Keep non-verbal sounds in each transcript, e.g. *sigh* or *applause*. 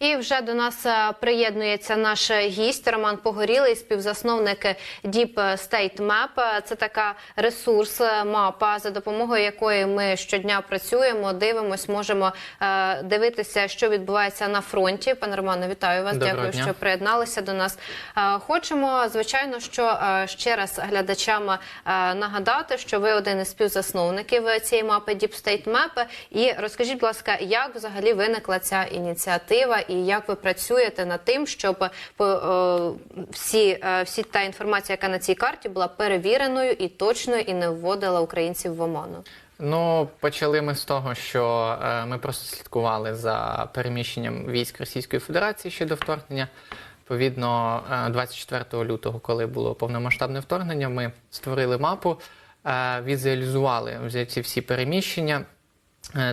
І вже до нас е, приєднується наш гість Роман Погорілий, співзасновник Deep State Map. Це така ресурс, е, мапа, за допомогою якої ми щодня працюємо, дивимось, можемо е, дивитися, що відбувається на фронті. Пане Романе, вітаю вас. Доброго Дякую, дня. що приєдналися до нас. Хочемо, звичайно, що ще раз глядачам нагадати, що ви один із співзасновників цієї мапи Deep State Map. І розкажіть, будь ласка, як взагалі виникла ця ініціатива, і як ви працюєте над тим, щоб по- е, всі, е, всі та інформація, яка на цій карті, була перевіреною і точною, і не вводила українців в оману? Ну, почали ми з того, що е, ми просто слідкували за переміщенням військ Російської Федерації щодо вторгнення. Відповідно, е, 24 лютого, коли було повномасштабне вторгнення, ми створили мапу, е, візуалізували ці всі переміщення е,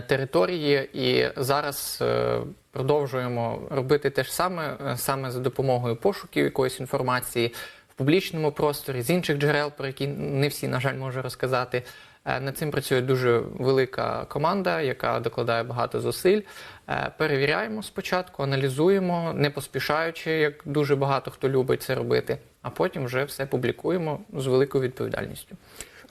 території, і зараз е, продовжуємо робити те ж саме, е, саме за допомогою пошуків якоїсь інформації в публічному просторі з інших джерел, про які не всі, на жаль, можу розказати. Е, Над цим працює дуже велика команда, яка докладає багато зусиль. Е, Перевіряємо спочатку, аналізуємо, не поспішаючи, як дуже багато хто любить це робити, а потім вже все публікуємо з великою відповідальністю.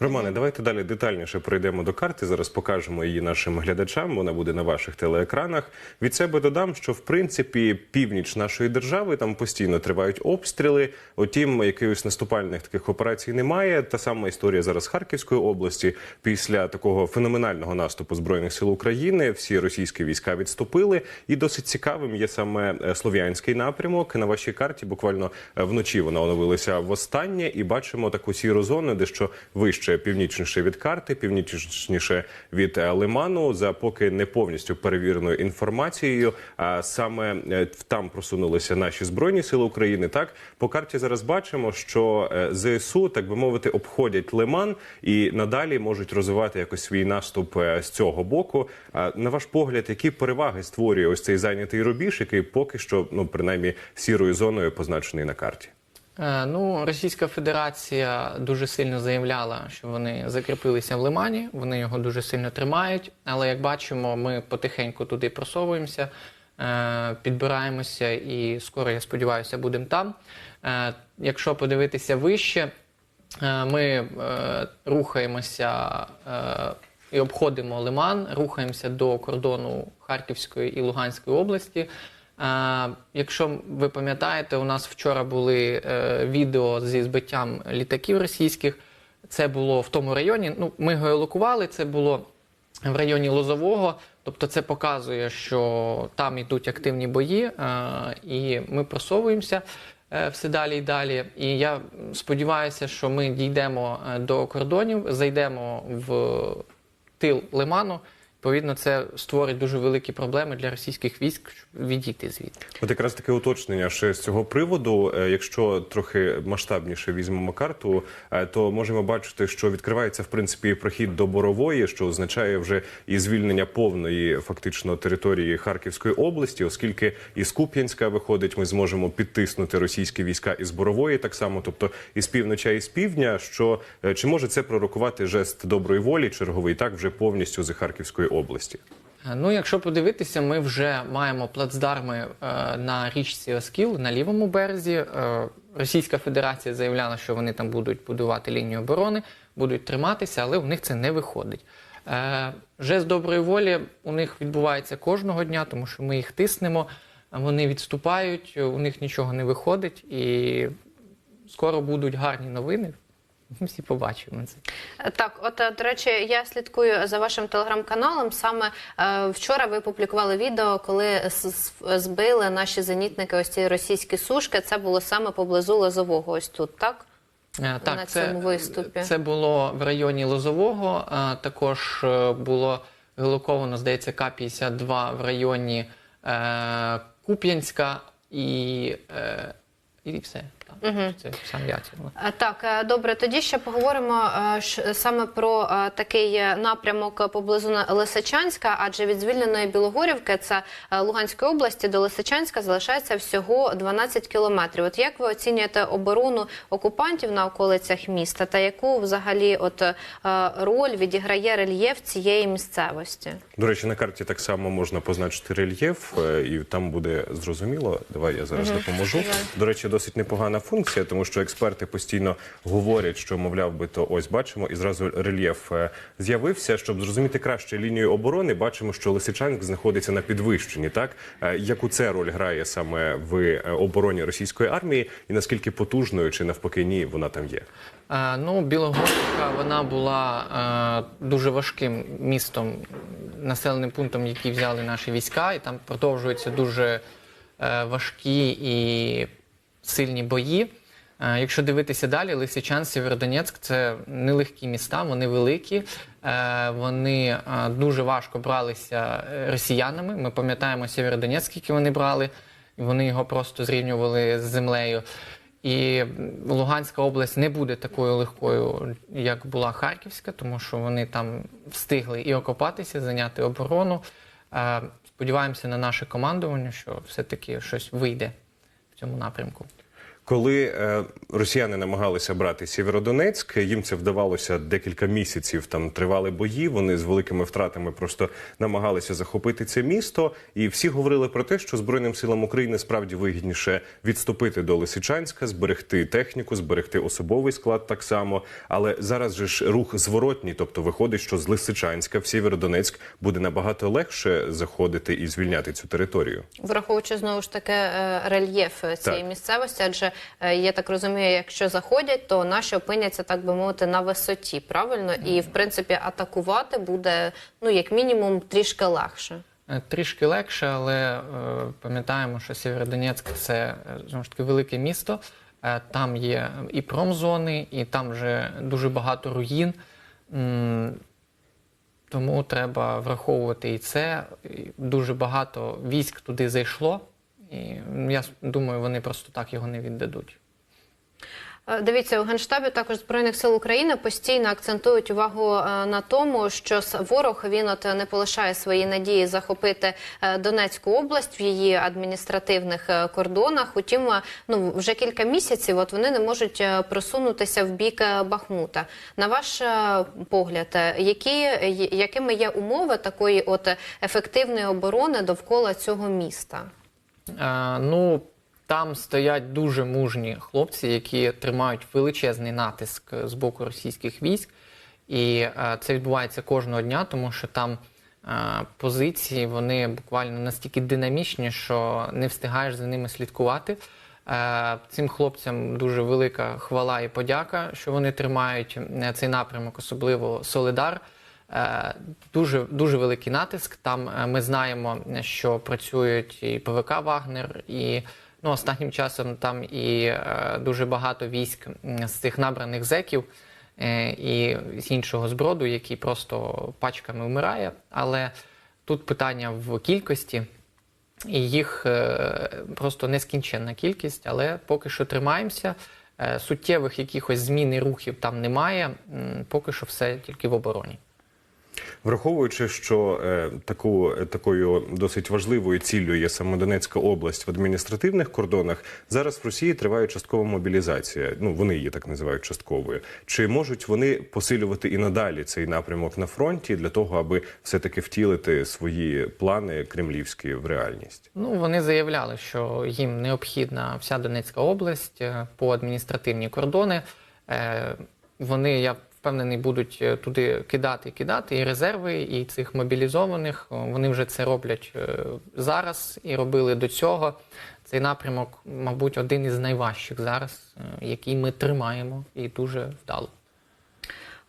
Романе, давайте далі детальніше пройдемо до карти. Зараз покажемо її нашим глядачам. Вона буде на ваших телеекранах. Від себе додам, що в принципі північ нашої держави там постійно тривають обстріли. Утім, якихось наступальних таких операцій немає. Та сама історія зараз Харківської області. Після такого феноменального наступу збройних сил України всі російські війська відступили. І досить цікавим є саме е, слов'янський напрямок. На вашій карті буквально е, вночі вона оновилася востаннє, і бачимо таку сіру зону, де що вище північніше від карти, північніше від е, лиману, за поки не повністю перевіреною інформацією. А саме е, там просунулися наші збройні сили України. Так по карті зараз бачимо, що е, ЗСУ, так би мовити, обходять лиман і надалі можуть розвивати якось свій наступ з цього боку. На ваш погляд, які переваги створює ось цей зайнятий рубіж, який поки що, ну принаймні, сірою зоною позначений на карті? Е, Ну, Російська Федерація дуже сильно заявляла, що вони закріпилися в Лимані, вони його дуже сильно тримають. Але як бачимо, ми потихеньку туди просовуємося, е, підбираємося і скоро, я сподіваюся, будемо там. Е, Якщо подивитися вище, ми рухаємося і обходимо Лиман, рухаємося до кордону Харківської і Луганської області. Якщо ви пам'ятаєте, у нас вчора були е, відео зі збиттям літаків російських. Це було в тому районі. Ну, ми геолокували, це було в районі Лозового. Тобто це показує, що там йдуть активні бої, е, і ми просовуємося е, все далі і далі. І я сподіваюся, що ми дійдемо до кордонів, зайдемо в тил Лиману. Відповідно, це створить дуже великі проблеми для російських військ, відійти звідти. От якраз таке уточнення ще з цього приводу. Е, Якщо трохи масштабніше візьмемо карту, е, то можемо бачити, що відкривається в принципі прохід до Борової, що означає вже і звільнення повної фактично території Харківської області, оскільки із Куп'янська виходить, ми зможемо підтиснути російські війська із Борової, так само, тобто із півноча і з півдня. Що е, чи може це пророкувати жест доброї волі черговий так вже повністю з Харківської? Е, Ну, якщо подивитися, ми вже маємо плацдарми е, на річці Оскіл на лівому березі. Е, Російська Федерація заявляла, що вони там будуть будувати лінію оборони, будуть триматися, але у них це не виходить. Е, жест доброї волі у них відбувається кожного дня, тому що ми їх тиснемо, вони відступають, у них нічого не виходить, і скоро будуть гарні новини. Ми всі побачимо це. Так, от е, до речі, я слідкую за вашим телеграм-каналом. Саме е, вчора ви публікували відео, коли збили наші зенітники ось ці російські сушки. Це було саме поблизу Лозового. Ось тут, так? Е, на це, цьому виступі. це було в районі Лозового. е, Також було гелоковано, здається, К-52 в районі е, Куп'янська і, е, і все. Так, Це сам Яців. Е, Так, е, добре, тоді ще поговоримо е, саме про такий напрямок поблизу на- Лисичанська, адже від звільненої Білогорівки, це Луганської області, до Лисичанська залишається всього 12 кілометрів. От як ви оцінюєте оборону окупантів на околицях міста та яку взагалі от роль відіграє рельєф цієї місцевості? До речі, на карті так само можна позначити рельєф, і там буде зрозуміло. Давай я зараз допоможу. До речі, досить непогана функція, тому що експерти постійно говорять, що мовляв би то ось бачимо, і зразу рельєф е, з'явився. Щоб зрозуміти краще лінію оборони, бачимо, що Лисичанськ знаходиться на підвищенні. Так Е, яку це роль грає саме в е, обороні російської армії, і наскільки потужною чи навпаки ні вона там є? Е, Ну, Білогорівка вона була е, дуже важким містом, населеним пунктом, який взяли наші війська, і там продовжуються дуже важкі і сильні бої. Е, якщо дивитися далі, Лисичан, Сєвєродонецьк це нелегкі міста, вони великі, е, вони е, дуже важко бралися росіянами. Ми пам'ятаємо Сєвєродонецьк, який вони брали, і вони його просто зрівнювали з землею. І Луганська область не буде такою легкою, як була Харківська, тому що вони там встигли і окопатися, зайняти оборону. Сподіваємося на наше командування, що все-таки щось вийде цьому напрямку. Коли е, росіяни намагалися брати Сєвєродонецьк, їм це вдавалося декілька місяців. Там тривали бої. Вони з великими втратами просто намагалися захопити це місто. І всі говорили про те, що збройним силам України справді вигідніше відступити до Лисичанська, зберегти техніку, зберегти особовий склад так само. Але зараз же ж рух зворотній, тобто виходить, що з Лисичанська в Сєвєродонецьк буде набагато легше заходити і звільняти цю територію. Враховуючи знову ж таки е, рельєф цієї Так. місцевості, адже я так розумію, якщо заходять, то наші опиняться, так би мовити, на висоті, правильно? І в принципі атакувати буде ну як мінімум трішки легше. Е, Трішки легше, але е, пам'ятаємо, що Сєвєродонецьк це е, знову ж таки велике місто. Е, там є і промзони, і там вже дуже багато руїн. Тому треба враховувати і це. Дуже багато військ туди зайшло. І я думаю, вони просто так його не віддадуть. Е, Дивіться, у Генштабі також Збройних сил України постійно акцентують увагу е, на тому, що ворог він от не полишає свої надії захопити е, Донецьку область в її адміністративних кордонах. Утім, ну вже кілька місяців от вони не можуть просунутися в бік Бахмута. На ваш погляд, які якими є умови такої от ефективної оборони довкола цього міста? Е, ну, там стоять дуже мужні хлопці, які тримають величезний натиск з боку російських військ. І е, це відбувається кожного дня, тому що там е, позиції вони буквально настільки динамічні, що не встигаєш за ними слідкувати. Цим хлопцям дуже велика хвала і подяка, що вони тримають цей напрямок, особливо Солидар. Е, Дуже дуже великий натиск. Там е, ми знаємо, що працюють і ПВК Вагнер, і ну, останнім часом там і е, дуже багато військ з цих набраних зеків і з іншого зброду, який просто пачками вмирає. Але тут питання в кількості. І їх просто нескінченна кількість, але поки що тримаємося. Суттєвих якихось змін і рухів там немає. Поки що все тільки в обороні. Враховуючи, що е, таку, такою досить важливою ціллю є саме Донецька область в адміністративних кордонах, зараз в Росії триває часткова мобілізація. Ну вони її так називають частковою. Чи можуть вони посилювати і надалі цей напрямок на фронті для того, аби все таки втілити свої плани кремлівські в реальність? Ну, вони заявляли, що їм необхідна вся Донецька область е, по адміністративні кордони. Е, Вони, я впевнений, будуть е, туди кидати, кидати і резерви, і цих мобілізованих. Вони вже це роблять е, зараз і робили до цього. Цей напрямок, мабуть, один із найважчих зараз, е, який ми тримаємо і дуже вдало.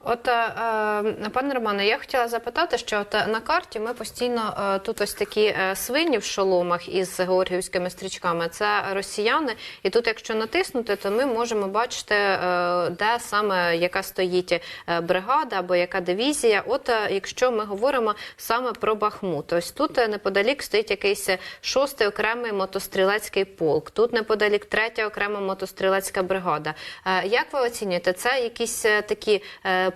От, е, е, пане Романе, я хотіла запитати, що от е, на карті ми постійно тут ось такі свині в шоломах із георгіївськими стрічками. Це росіяни. І тут, якщо натиснути, то ми можемо бачити, де саме яка стоїть бригада або яка дивізія. От якщо ми говоримо саме про Бахмут, ось тут неподалік стоїть якийсь шостий окремий мотострілецький полк. Тут неподалік третя окрема мотострілецька бригада. Як ви оцінюєте, це якісь такі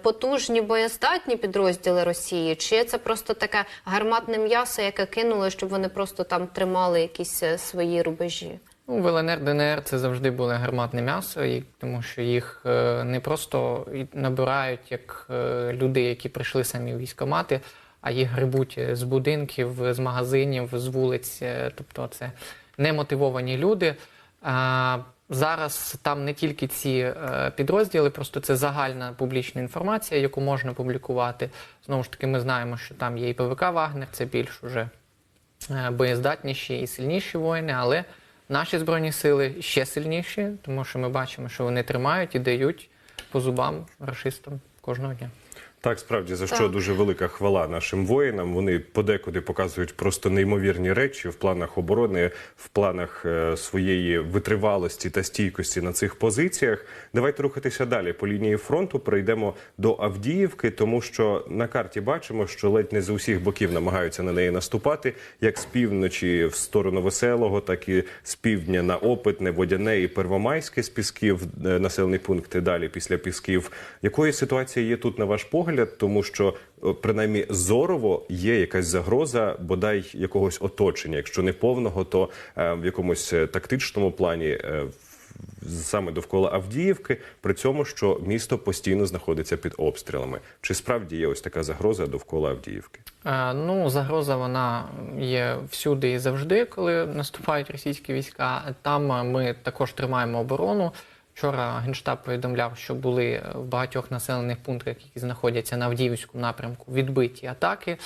потужні боєздатні підрозділи Росії, чи це просто таке гарматне м'ясо, яке кинули, щоб вони просто там тримали якісь е, свої рубежі? Ну, в ЛНР, ДНР це завжди було гарматне м'ясо, тому що їх е, не просто набирають як е, люди, які прийшли самі в військомати, а їх грибуть з будинків, з магазинів, з вулиць. Тобто це немотивовані люди. Зараз там не тільки ці е, підрозділи, просто це загальна публічна інформація, яку можна публікувати. Знову ж таки, ми знаємо, що там є і ПВК Вагнер, це більш уже е, боєздатніші і сильніші воїни, але наші збройні сили ще сильніші, тому що ми бачимо, що вони тримають і дають по зубам рашистам кожного дня. Так, справді за що Так. дуже велика хвала нашим воїнам. Вони подекуди показують просто неймовірні речі в планах оборони, в планах е, своєї витривалості та стійкості на цих позиціях. Давайте рухатися далі по лінії фронту. Перейдемо до Авдіївки, тому що на карті бачимо, що ледь не з усіх боків намагаються на неї наступати, як з півночі в сторону веселого, так і з півдня на опитне, водяне і первомайське з пісків е, населені пункти далі після пісків. Якої ситуація є тут на ваш погляд? Тому що е, принаймні зорово є якась загроза, бодай якогось оточення, якщо не повного, то е, в якомусь е, тактичному плані. е, Саме довкола Авдіївки, при цьому, що місто постійно знаходиться під обстрілами. Чи справді є ось така загроза довкола Авдіївки? Е, Ну, загроза вона є всюди і завжди, коли наступають російські війська. Там е, ми також тримаємо оборону. Вчора Генштаб повідомляв, що були в багатьох населених пунктах, які знаходяться на Авдіївському напрямку, відбиті атаки.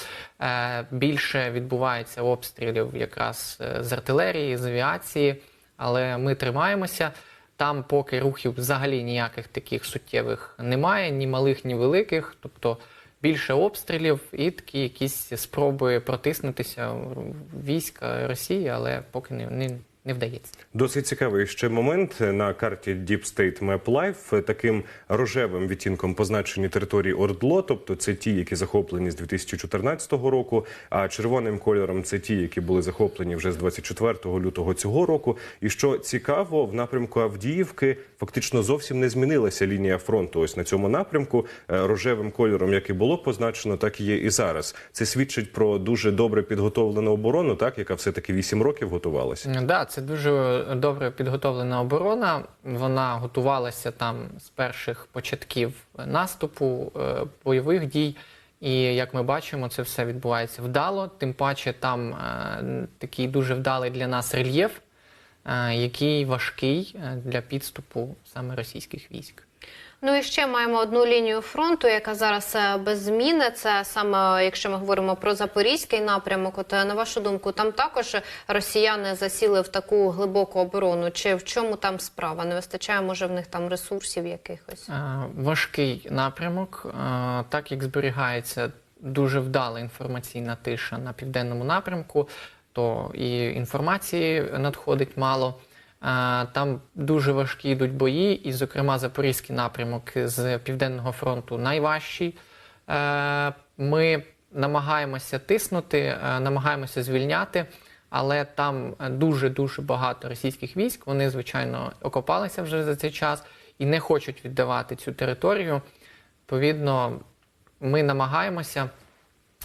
Е, Більше відбувається обстрілів якраз е, з артилерії, з авіації, але ми тримаємося. Там поки рухів взагалі ніяких таких суттєвих немає, ні малих, ні великих. Тобто більше обстрілів і такі якісь спроби протиснутися війська Росії, але поки не, не, вдається. Досить цікавий ще момент на карті Deep State Map Life. Таким рожевим відтінком позначені території Ордло, тобто це ті, які захоплені з 2014 року. А червоним кольором це ті, які були захоплені вже з 24 лютого цього року. І що цікаво, в напрямку Авдіївки фактично зовсім не змінилася лінія фронту. Ось на цьому напрямку Е, рожевим кольором, як і було позначено, так і є і зараз. Це свідчить про дуже добре підготовлену оборону, так яка все таки 8 років готувалася. Да, це дуже добре підготовлена оборона. Вона готувалася там з перших початків наступу, е, бойових дій. І як ми бачимо, це все відбувається вдало. Тим паче там е, такий дуже вдалий для нас рельєф, е, який важкий для підступу саме російських військ. Ну і ще маємо одну лінію фронту, яка зараз е, без зміни. Це саме якщо ми говоримо про запорізький напрямок. От е, на вашу думку, там також росіяни засіли в таку глибоку оборону. Чи в чому там справа? Не вистачає, може, в них там ресурсів якихось? Е, Важкий напрямок, Е, так як зберігається дуже вдала інформаційна тиша на південному напрямку, то і інформації надходить мало. Там дуже важкі йдуть бої, і, зокрема, запорізький напрямок з Південного фронту найважчий. Е, Ми намагаємося тиснути, е, намагаємося звільняти, але там дуже дуже багато російських військ. Вони, звичайно, окопалися вже за цей час і не хочуть віддавати цю територію. Відповідно, ми намагаємося.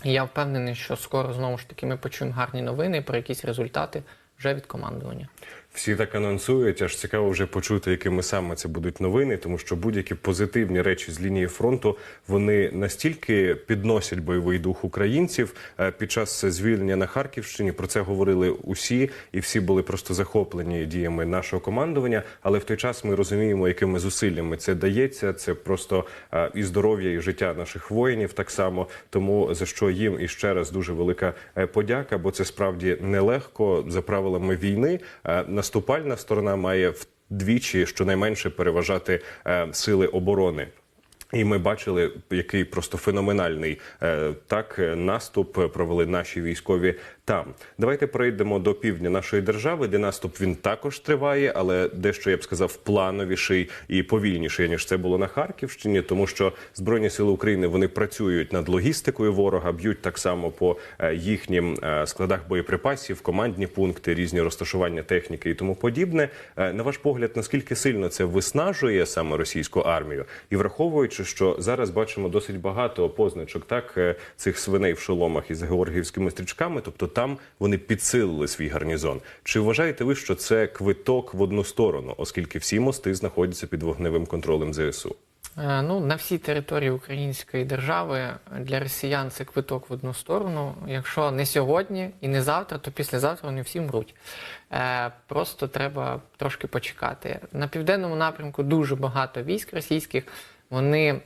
І я впевнений, що скоро знову ж таки ми почуємо гарні новини про якісь результати вже від командування. Всі так анонсують, аж цікаво вже почути, якими саме це будуть новини, тому що будь-які позитивні речі з лінії фронту вони настільки підносять бойовий дух українців Е, під час звільнення на Харківщині. Про це говорили усі, і всі були просто захоплені діями нашого командування. Але в той час ми розуміємо, якими зусиллями це дається. Це просто е, і здоров'я, і життя наших воїнів так само. Тому за що їм іще раз дуже велика е, подяка, бо це справді нелегко за правилами війни. Наступальна сторона має вдвічі щонайменше переважати е, сили оборони. І ми бачили, який просто феноменальний е, так е, наступ провели наші військові там. Давайте перейдемо до півдня нашої держави, де наступ він також триває, але дещо я б сказав плановіший і повільніший ніж це було на Харківщині, тому що збройні сили України вони працюють над логістикою ворога, б'ють так само по е, їхнім е, складах боєприпасів, командні пункти, різні розташування техніки і тому подібне. Е, На ваш погляд, наскільки сильно це виснажує саме російську армію, і враховуючи, що зараз бачимо досить багато позначок так цих свиней в шоломах із георгіївськими стрічками, тобто там вони підсилили свій гарнізон. Чи вважаєте ви, що це квиток в одну сторону, оскільки всі мости знаходяться під вогневим контролем ЗСУ? Е, Ну, на всій території української держави для росіян це квиток в одну сторону. Якщо не сьогодні і не завтра, то післязавтра вони всі мруть. Е, Просто треба трошки почекати. На південному напрямку дуже багато військ російських. Вони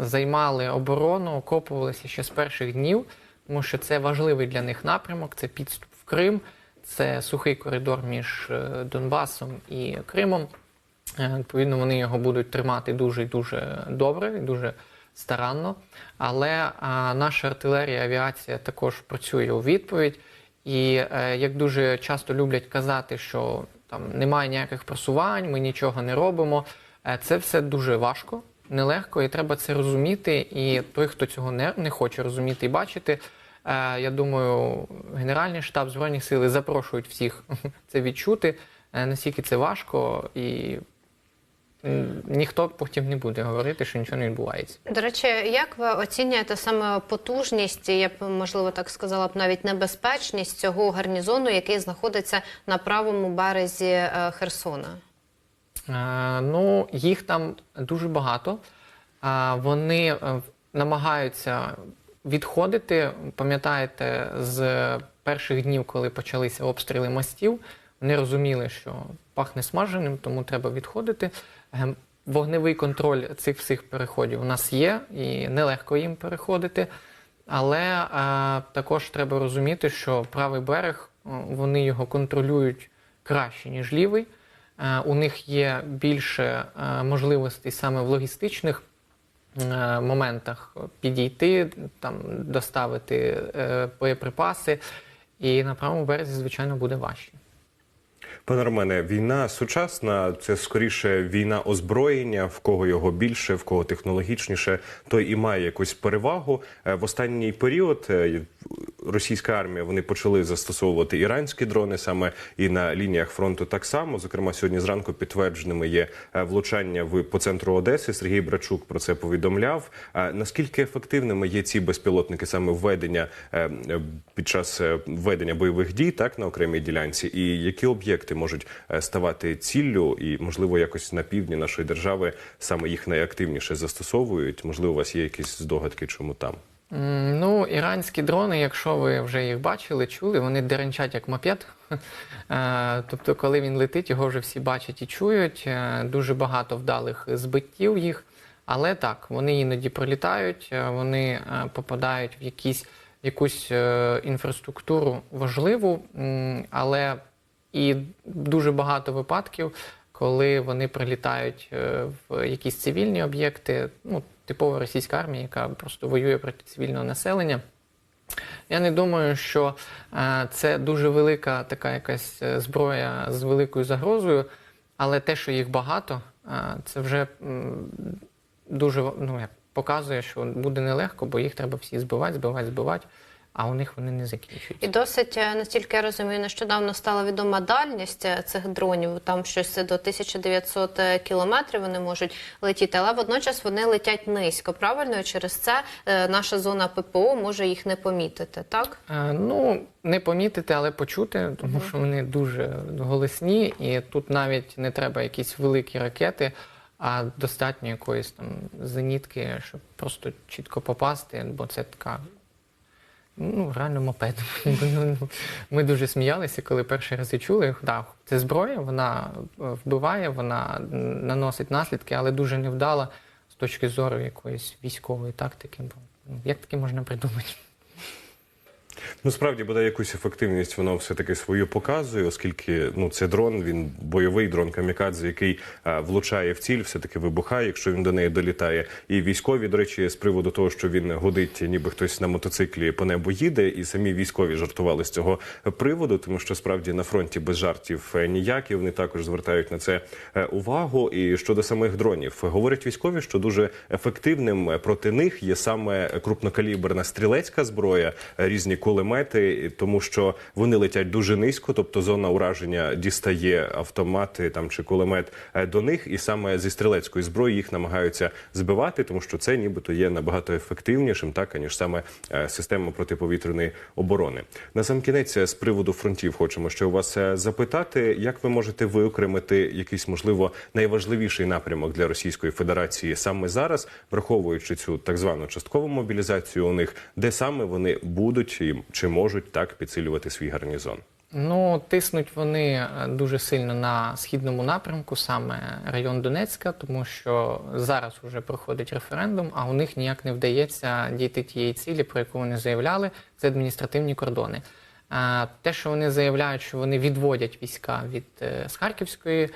займали оборону, окопувалися ще з перших днів, тому що це важливий для них напрямок, це підступ в Крим, це сухий коридор між е, Донбасом і Кримом. Е, Відповідно, вони його будуть тримати дуже і дуже добре, і дуже старанно. Але наша артилерія, авіація також працює у відповідь. І е, як дуже часто люблять казати, що там немає ніяких просувань, ми нічого не робимо. е, Це все дуже важко, нелегко, і треба це розуміти. І той, хто цього не, не хоче розуміти і бачити, е, я думаю, Генеральний штаб Збройних сил запрошують всіх *laughs* це відчути, е, наскільки це важко, і ніхто потім не буде говорити, що нічого не відбувається. До речі, як ви оцінюєте саме потужність, я б можливо так сказала б навіть небезпечність цього гарнізону, який знаходиться на правому березі е, Херсона? Е, Ну, їх там дуже багато. Вони е, намагаються відходити. Пам'ятаєте, з перших днів, коли почалися обстріли мостів, вони розуміли, що пахне смаженим, тому треба відходити. Е, Вогневий контроль цих всіх переходів у нас є, і нелегко їм переходити. Але е, також треба розуміти, що правий берег е, вони його контролюють краще, ніж лівий. Е, У них є більше е, можливостей саме в логістичних е, моментах підійти, там, доставити боєприпаси. І на правому березі, звичайно, буде важче. Пане Романе, війна сучасна це скоріше війна озброєння, в кого його більше, в кого технологічніше, той і має якусь перевагу. В останній період російська армія вони почали застосовувати іранські дрони саме і на лініях фронту так само. Зокрема, сьогодні зранку підтвердженими є е, влучання в по центру Одеси. Сергій Брачук про це повідомляв. А наскільки ефективними є ці безпілотники саме введення е, е, під час е, ведення бойових дій, так на окремій ділянці, і які об'єкти можуть ставати ціллю, і можливо якось на півдні нашої держави саме їх найактивніше застосовують? Можливо, у вас є якісь здогадки, чому там? Ну, іранські дрони, якщо ви вже їх бачили, чули, вони деренчать як мопед. *laughs* Е, Тобто, коли він летить, його вже всі бачать і чують. Е, Дуже багато вдалих збиттів їх. Але так, вони іноді пролітають, е, вони попадають в якісь, якусь інфраструктуру важливу, але і дуже багато випадків, коли вони прилітають в якісь цивільні об'єкти, ну, типова російська армія, яка просто воює проти цивільного населення. Я не думаю, що е, це дуже велика така якась е, зброя з великою загрозою, але те, що їх багато, е, це вже дуже ну, показує, що буде нелегко, бо їх треба всі збивати, збивати, збивати, а у них вони не закінчуються. І досить, е, наскільки я розумію, нещодавно стала відома дальність е, цих дронів. Там щось до 1900 кілометрів вони можуть летіти, але водночас вони летять низько. Правильно, і через це е, наша зона ППО може їх не помітити, так? Е, Ну, не помітити, але почути, тому що вони дуже голосні, і тут навіть не треба якісь великі ракети, а достатньо якоїсь там зенітки, щоб просто чітко попасти, бо це така. Ну, реально мопед. *laughs* Ну, Ми дуже сміялися, коли перший раз чули. Да, це зброя, вона е, вбиває, вона наносить наслідки, але дуже невдала з точки зору якоїсь військової тактики. Бо ну, як таке можна придумати? Ну, справді, бодай якусь ефективність воно все-таки свою показує, оскільки ну, це дрон, він бойовий дрон камікадзе, який а, влучає в ціль, все-таки вибухає, якщо він до неї долітає. І військові, до речі, з приводу того, що він годить, ніби хтось на мотоциклі по небу їде, і самі військові жартували з цього приводу, тому що справді на фронті без жартів е, ніякі. Вони також звертають на це е, увагу. І щодо самих дронів, говорять військові, що дуже ефективним е, проти них є саме крупнокаліберна стрілецька зброя, е, різні кулемети, тому що вони летять дуже низько, тобто зона ураження дістає автомати там чи кулемет е, до них, і саме зі стрілецької зброї їх намагаються збивати, тому що це нібито є набагато ефективнішим, так аніж саме е, система протиповітряної оборони. На сам кінець е, з приводу фронтів хочемо ще у вас запитати, як ви можете виокремити якийсь можливо найважливіший напрямок для Російської Федерації саме зараз, враховуючи цю так звану часткову мобілізацію у них, де саме вони будуть і чи можуть так підсилювати свій гарнізон? Ну, тиснуть вони е, дуже сильно на східному напрямку, саме район Донецька, тому що зараз вже проходить референдум, а у них ніяк не вдається дійти тієї цілі, про яку вони заявляли, це адміністративні кордони. Е, Те, що вони заявляють, що вони відводять війська від е, з Харківської,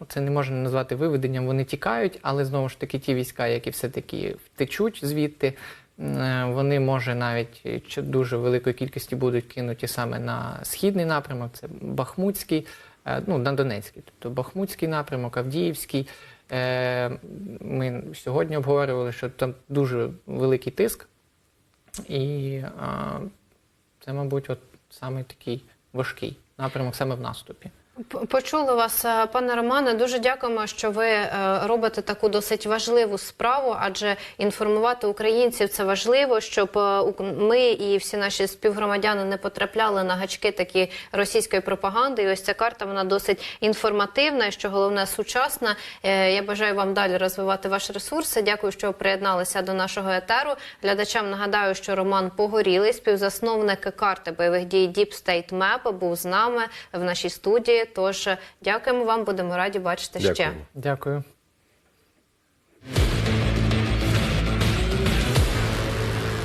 ну, це не можна назвати виведенням, вони тікають, але знову ж таки ті війська, які все-таки втечуть звідти, Вони може навіть е, дуже великої кількості будуть кинуті саме на східний напрямок, це Бахмутський, е, ну на Донецький, тобто Бахмутський напрямок, Авдіївський. Е, Ми сьогодні обговорювали, що там дуже великий тиск, і е, це, мабуть, от саме такий важкий напрямок саме в наступі. Почули вас, е, пане Романе. Дуже дякуємо, що ви е, робите таку досить важливу справу, адже інформувати українців це важливо, щоб е, ми і всі наші співгромадяни не потрапляли на гачки такі російської пропаганди. І ось ця карта вона досить інформативна, і що головне сучасна. Я бажаю вам далі розвивати ваші ресурси. Дякую, що приєдналися до нашого етеру. Глядачам нагадаю, що Роман Погорілий, співзасновник карти бойових дій Deep State Map, був з нами в нашій студії. Тож е, дякуємо вам, будемо раді бачити Дякую. ще. Дякую.